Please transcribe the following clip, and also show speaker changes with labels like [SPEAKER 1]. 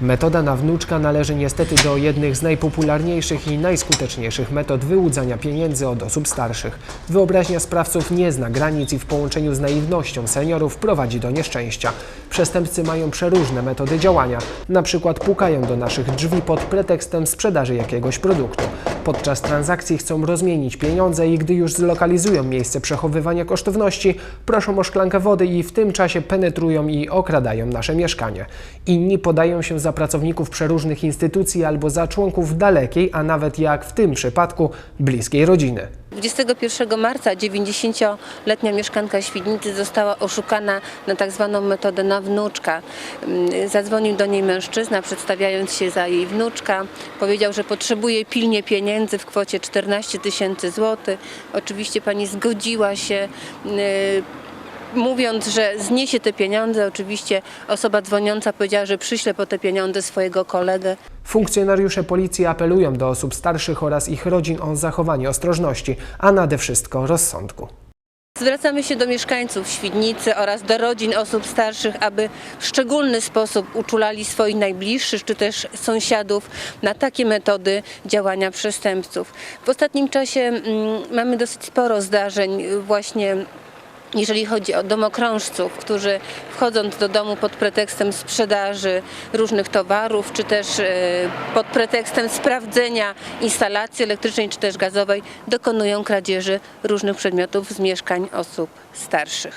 [SPEAKER 1] Metoda na wnuczka należy niestety do jednych z najpopularniejszych i najskuteczniejszych metod wyłudzania pieniędzy od osób starszych. Wyobraźnia sprawców nie zna granic i w połączeniu z naiwnością seniorów prowadzi do nieszczęścia. Przestępcy mają przeróżne metody działania, na przykład pukają do naszych drzwi pod pretekstem sprzedaży jakiegoś produktu. Podczas transakcji chcą rozmienić pieniądze i gdy już zlokalizują miejsce przechowywania kosztowności, proszą o szklankę wody i w tym czasie penetrują i okradają nasze mieszkanie. Inni podają się za pracowników przeróżnych instytucji albo za członków dalekiej, a nawet jak w tym przypadku bliskiej rodziny.
[SPEAKER 2] 21 marca 90-letnia mieszkanka Świdnicy została oszukana na tak zwaną metodę na wnuczka. Mm, Zadzwonił do niej mężczyzna, przedstawiając się za jej wnuczka. Powiedział, że potrzebuje pilnie pieniędzy w kwocie 14 tysięcy złotych. Oczywiście pani zgodziła się. Mówiąc, że zniesie te pieniądze, oczywiście osoba dzwoniąca powiedziała, że przyśle po te pieniądze swojego kolegę.
[SPEAKER 1] Funkcjonariusze policji apelują do osób starszych oraz ich rodzin o zachowanie ostrożności, a nade wszystko rozsądku.
[SPEAKER 2] Zwracamy się do mieszkańców Świdnicy oraz do rodzin osób starszych, aby w szczególny sposób uczulali swoich najbliższych czy też sąsiadów na takie metody działania przestępców. W ostatnim czasie mm, mamy dosyć sporo zdarzeń właśnie jeżeli chodzi o domokrążców, którzy wchodząc do domu pod pretekstem sprzedaży różnych towarów, czy też e, pod pretekstem sprawdzenia instalacji elektrycznej czy też gazowej, dokonują kradzieży różnych przedmiotów z mieszkań osób starszych.